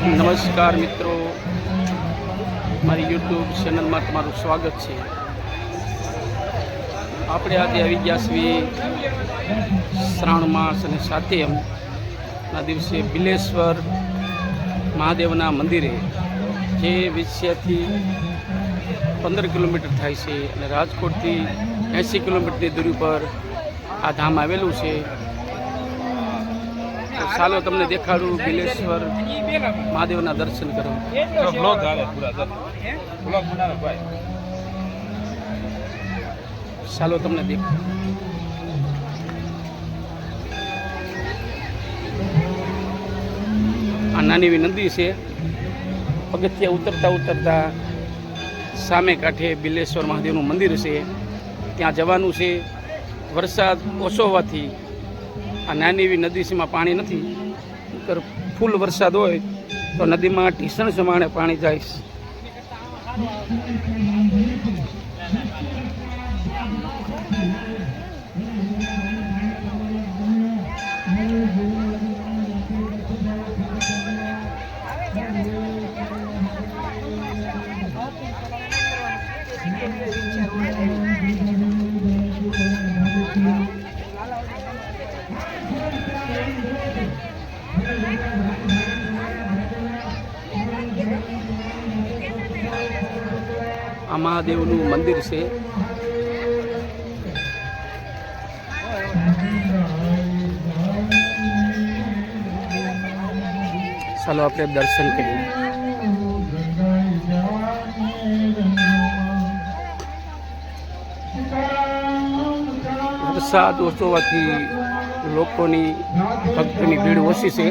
નમસ્કાર મિત્રો. મારી યુટ્યુબ ચેનલમાં તમારું સ્વાગત છે. આપણે આજે આવી ગયા છીએ શ્રાવણ માસ અને સાતેમના દિવસે બિલેશ્વર મહાદેવના મંદિરે, જે વિષયથી પંદર કિલોમીટર થાય છે અને રાજકોટથી એંસી કિલોમીટરની દૂરી પર આ ધામ આવેલું છે. ચાલો તમને દેખાડું બિલેશ્વર મહાદેવના દર્શન કરો. ચાલો. તમને દેખાડું આ નાની એવી નદી છે. પગથિયા ઉતરતા ઉતરતા સામે કાંઠે બિલેશ્વર મહાદેવનું મંદિર છે. ત્યાં જવાનું છે. વરસાદ ઓછો હોવાથી આ નાની એવી નદી સીમાં પાણી નથી. ફૂલ વરસાદ હોય, તો નદીમાં ટીસણ સમાણે પાણી જાય આ મહાદેવનું મંદિર છે. ચાલો આપણે દર્શન કરીએ. વરસાદ ઓછો હોવાથી લોકોની ભક્તની ભીડ ઓછી છે.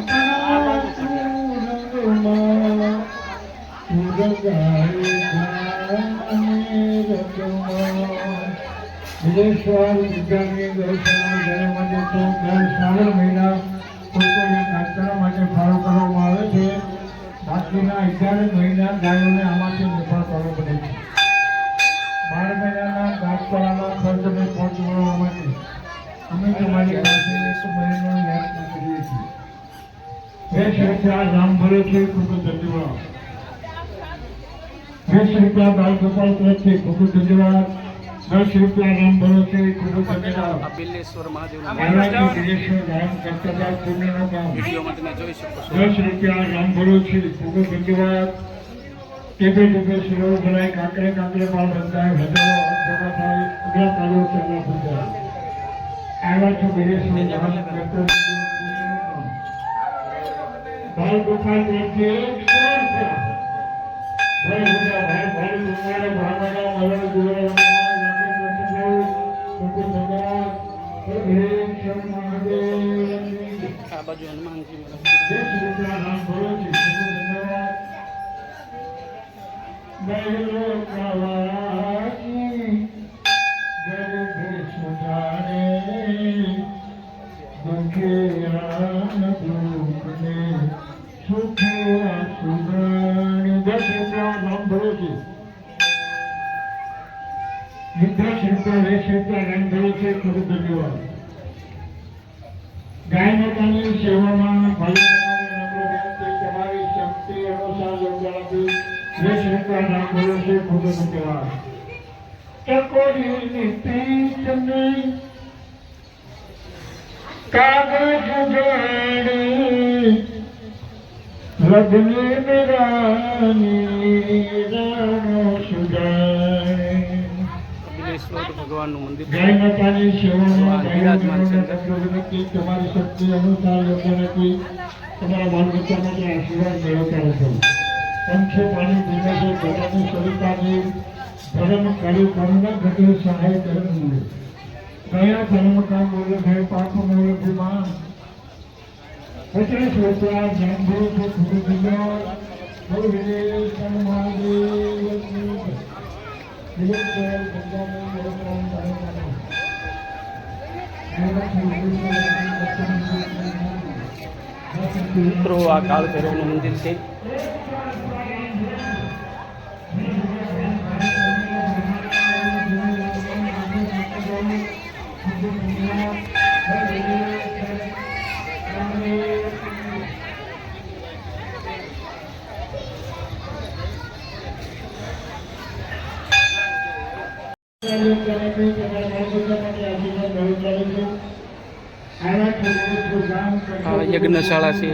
શ્રાવણ મહિના કાર્યક્રમ માટે ફાળો કરવામાં આવે છે બાકીના અગિયાર મહિના ગાયોને આમાંથી નિફાળ કરવો પડે છે બાર મહિનાના ઘાસચારાના ખર્ચને પહોંચવા માટે અમે તમારી પાસે એક મહિનો યાદ કરીએ છીએ વીસ રૂપિયા રામ ભરે છે ખૂબ ધન્યવાદ વીસ રૂપિયા બાલ ગોપાલ તરફથી ખૂબ ધન્યવાદ દસ રૂપિયા રામ ભરો છે ખૂબ ધન્યવાદ આ બિલ્લેશ્વર મહાદેવનું મહારાજનું વિદેશમાં ગાયન કરતા પુણ્યનો કામ વિડીયોમાં તમે જોઈ શકો છો દસ રૂપિયા રામ ભરો છે ખૂબ ધન્યવાદ ટેબે ટેબે શિરો ભરાય કાંકરે કાંકરે પાલ બંધાય હજારો ભેગા થાય આવ્યા છો કામ બાલ ગોપાલ રૂપિયા ભાઈ રૂપિયા ભાઈ ભાઈ રૂપિયા ભાવના મરણ ગુરુ આ બાજુ હનુમાનજી મહારાજ निद्रा क्षेत्र हे क्षेत्र रंगदेवीचे खरं धन्यवाद गायनकाने सेवामान समावेश शक्ती अनुसार योगदानातील हे क्षेत्र रंगदेवीचे खरं धन्यवाद टकोरी नीती चंदी कागज जोडी रजनी राणी राणा ભગવાનનું મંદિર બિરાજમાન છે. તમારી શક્તિ અનુસાર નથી તમારા બાળ માટે આશીર્વાદ મેળવતા રહેશો પંખે પાણી પીવે છે પોતાની સવિતાની ધર્મ કરી કર્મ ઘટે સહાય ધર્મ કયા ધર્મ કા બોલે ભય પાપ મોલ પચાસ રૂપિયા ભૈરવનું મંદિર છે સત્તાવીસ તારીખે તમારા બાળકો માટે આશીર્વાદ બહુ ચાલુ છે હજાર છે.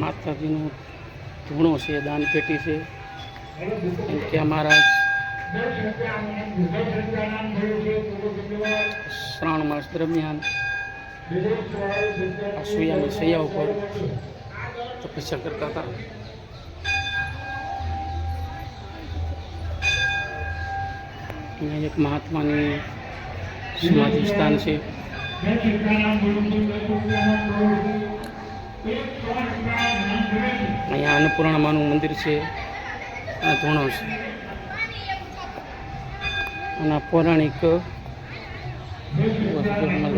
માતાજીનું હજાર છે દાનપેટી છે. તો મહારાજ શ્રાવણ માસ દરમિયાન આ સુયાની સૈયા ઉપર તપસ્યા કરતા હતા અહીંયા એક મહાત્માની સમાધિ સ્થાન છે અહીંયા અન્નપૂર્ણમાનું મંદિર છે આ ધૂણો છે અને પૌરાણિક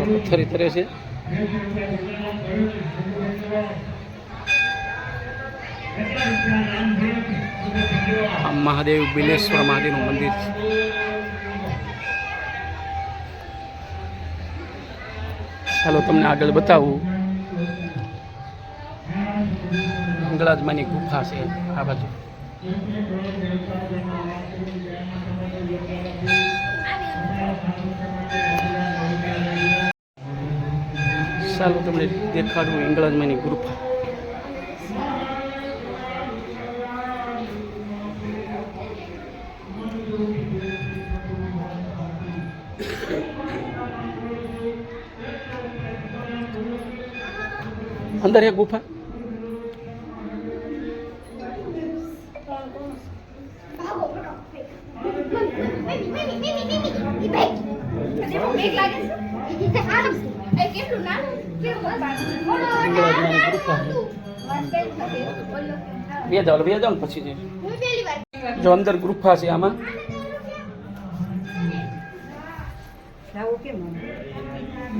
પથ્થરી તરે છે મહાદેવ બિલેશ્વર મહાદેવનું મંદિર ચાલો તમને આગળ બતાવું. અંગળાજમાની ગુફા છે આ બાજુ. ચાલો તમને દેખાડું અંગળાજમાની ગુફા અંદર એક ગુફા બે જાવ બે જાવ પછી. જો અંદર ગુફા છે આમાં.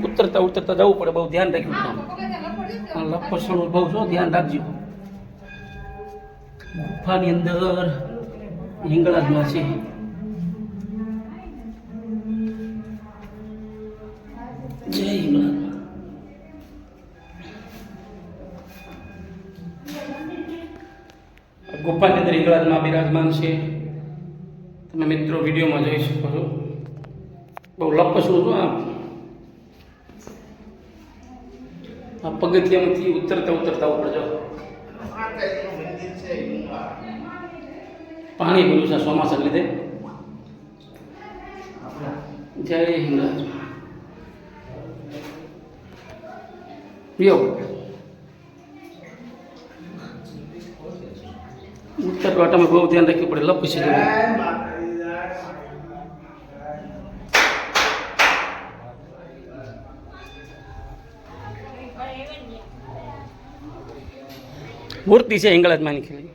ઉતરતા ઉતરતા જવું પડે, બહુ ધ્યાન રાખ્યું લપસણું બહુ શું ધ્યાન રાખજો. ગુફાની અંદર હિંગળાજમાં છે. જય હિંગળાજમાં ગુફાની અંદર હિંગળાજમાં બિરાજમાન છે. તમે મિત્રો વિડીયોમાં જોઈ શકો છો. બહુ લપસવું છું આ પગથિયામાંથી ઉતરતા ઉતરતા ઉપર જાઓ. પાણી ભર્યું છે ચોમાસા લીધે. જય હિંગળાજ. યો ઉતરવા તમે બહુ ધ્યાન રાખવું પડે લપસી જવું મૂર્તિ છે હિંગળાજમાંની ખેલી.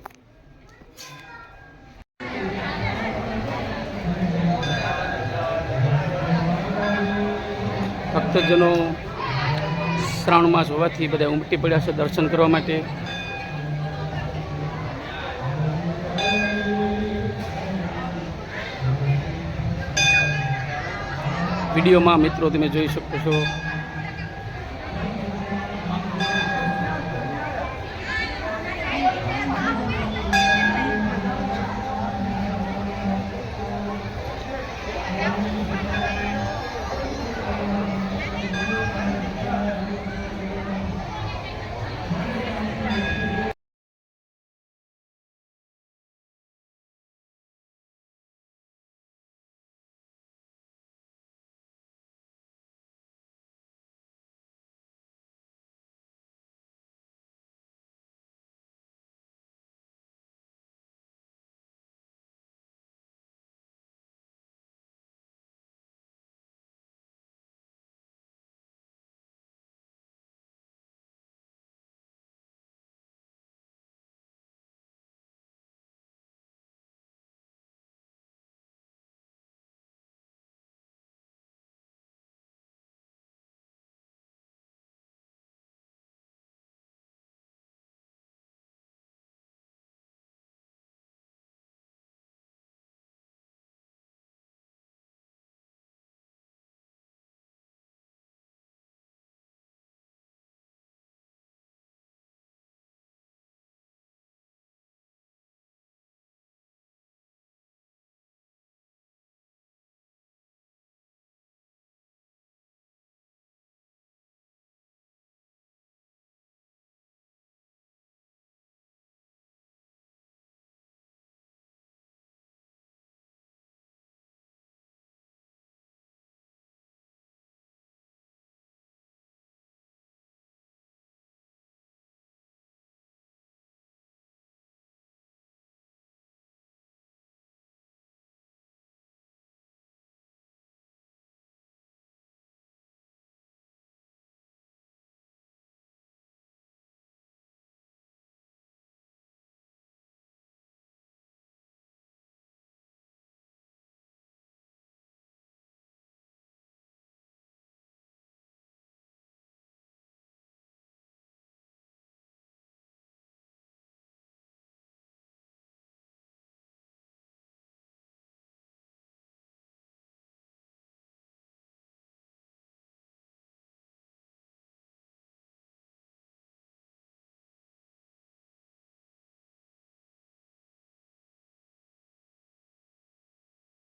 ભક્તજનો શ્રાવણ માસ હોવાથી બધા ઉમટી પડ્યા છે દર્શન કરવા માટે. વિડીયોમાં મિત્રો તમે જોઈ શકો છો.